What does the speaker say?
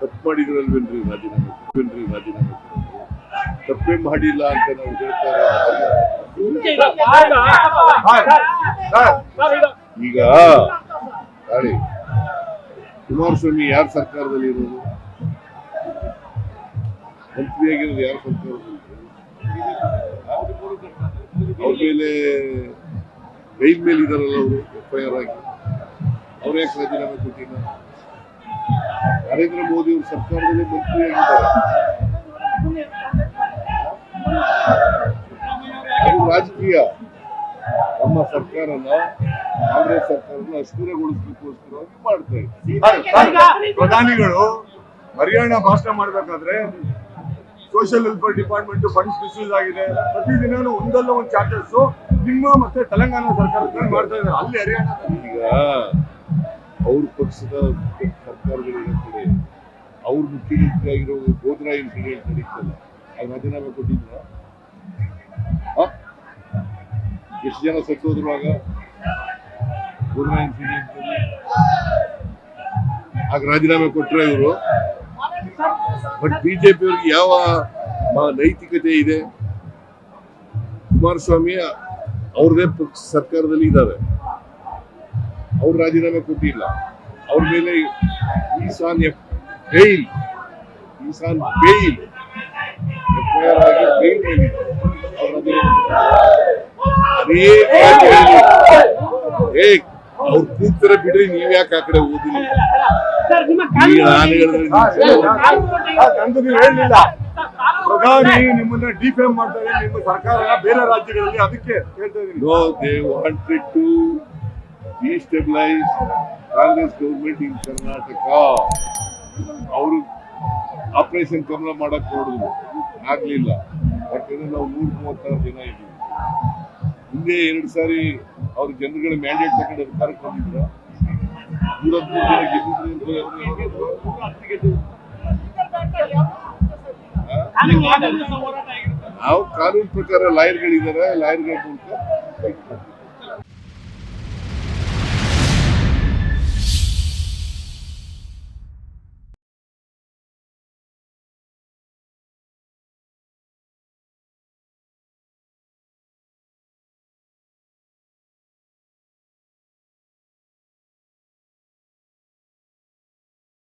ತಪ್ಪು ಮಾಡಿದ್ರಲ್ವೇನ್ರಿ ರಾಜೀನಾಮೆ ಕೊಟ್ವೇನ್ರಿ ರಾಜೀನಾಮೆ? ತಪ್ಪೇ ಮಾಡಿಲ್ಲ ಅಂತ ನಾವು ಹೇಳ್ತಾರೆ ಈಗ ತಾಳಿ ಕುಮಾರಸ್ವಾಮಿ ಯಾರ ಸರ್ಕಾರದಲ್ಲಿ ಇರೋದು? ಮಂತ್ರಿಯಾಗಿರೋದು ಯಾರ ಸರ್ಕಾರದಲ್ಲಿ ಅವ್ರ ಮೇಲೆ ರೈಲ್ ಮೇಲೆ ಇದಾರಲ್ಲ ಅವರು, ಎಫ್ ಐ ಆರ್ ಆಗಿ ಅವ್ರು ಯಾಕೆ ರಾಜೀನಾಮೆ ಕೊಟ್ಟಿಲ್ಲ? ನರೇಂದ್ರ ಮೋದಿ ಅವರು ಸರ್ಕಾರದಲ್ಲಿ ಮಂತ್ರಿಯಾಗಿದ್ದಾರೆ ರಾಜಕೀಯ. ನಮ್ಮ ಸರ್ಕಾರನ ಕಾಂಗ್ರೆಸ್ ಸರ್ಕಾರನ ಅಸ್ಥಿರಗೊಳಿಸ್ಲಿಕ್ಕೋಸ್ಕರ ಮಾಡ್ತಾ ಇದ್ದಾರೆ ಪ್ರಧಾನಿಗಳು ಹರಿಯಾಣ ಭಾಷಣ ಮಾಡಬೇಕಾದ್ರೆ social welfare department funds misuse ಆಗಿದೆ. ಪ್ರತಿದಿನ ಒಂದಲ್ಲ ಒಂದು ಚಾರ್ಜಸ್ ನಿಮ್ಮ ಮತ್ತೆ ತೆಲಂಗಾಣ ಸರ್ಕಾರ ಮಾಡ್ತಾ ಇದ್ದಾರೆ. ಅಲ್ಲಿ ಹರಿಯಾಣ ಈಗ ಅವ್ರ ಪಕ್ಷದ ಸರ್ಕಾರಗಳಿರೋ ಕಡೆ ಅವ್ರ ಮುಖ್ಯಮಂತ್ರಿಯಾಗಿರೋ ಗೋದ್ರಾ ಇನ್ಸಿಡೆಂಟ್ ನಡೀತಲ್ಲ ಅದು ರಾಜೀನಾಮೆ ಕೊಟ್ಟಿದ್ರ. ಎಷ್ಟು ಜನ ಸತ್ತೋದ್ರು ಆಗ? ಗೋದ್ರಾ ಇನ್ಸಿಡೆಂಟ್ ಆಗ ರಾಜೀನಾಮೆ ಕೊಟ್ಟರೆ ಇವರು. ಬಟ್ ಬಿಜೆಪಿ ಅವ್ರಿಗೆ ಯಾವ ನೈತಿಕತೆ ಇದೆ? ಕುಮಾರಸ್ವಾಮಿ, ಅವ್ರದೇ ಸರ್ಕಾರದಲ್ಲಿ ಇದ್ದಾರೆ. ಅವ್ರು ರಾಜೀನಾಮೆ ಕೊಟ್ಟಿಲ್ಲ. ಅವ್ರ ಮೇಲೆ ಈಸಾನ್ ಎಫ್ ಬೇಲ್ ಈಸಾನ್. ಅದೇ ಏ ಅವ್ರು ಕೂಗ್ತಾರೆ ಬಿಡ್ರಿ ನೀವ್ ಯಾಕೆ ಆ ಕಡೆ ಓದಿಲ್ಲ? ಸರ್ ನಿಮ್ಮ ಈಗ ನಾನು ಹೇಳಿದ್ರೆ ಹೇಳಲಿಲ್ಲ ಪ್ರಧಾನಿ ನಿಮ್ಮನ್ನ ಡಿಫೇಮ್ ಮಾಡ್ತಾರೆ ನಿಮ್ಮ ಸರ್ಕಾರ ಬೇರೆ ರಾಜ್ಯಗಳಲ್ಲಿ ಅದಕ್ಕೆ ಹೇಳ್ತಾ ಇದೀನಿ No, ಗೌರ್ಮೆಂಟ್ ಇನ್ ಕರ್ನಾಟಕ. ಅವರು ಆಪರೇಷನ್ ಕಮಲ ಮಾಡಕ್ ನೋಡಿದ್ರು ಆಗ್ಲಿಲ್ಲ ಯಾಕಂದ್ರೆ ನಾವು ನೂರ ಮೂವತ್ತಾರು ಜನ ಇದ್ದೀವಿ ಹಿಂದೆ ಎರಡು ಸಾರಿ ಅವ್ರ ಜನಗಳ ಮ್ಯಾಂಡೇಟ್ ತಗೊಂಡು ಅಧಿಕಾರಕ್ಕೆ ಬಂದಿದ್ರು ನೂರ ಜನ ಗೆದ್ದಿದ್ರು? ನಾವು ಕಾನೂನು ಪ್ರಕಾರ ಲಾಯರ್ಗಳಿದ್ದಾರೆ ಲಾಯರ್ಗಳ ಮೂಲಕ.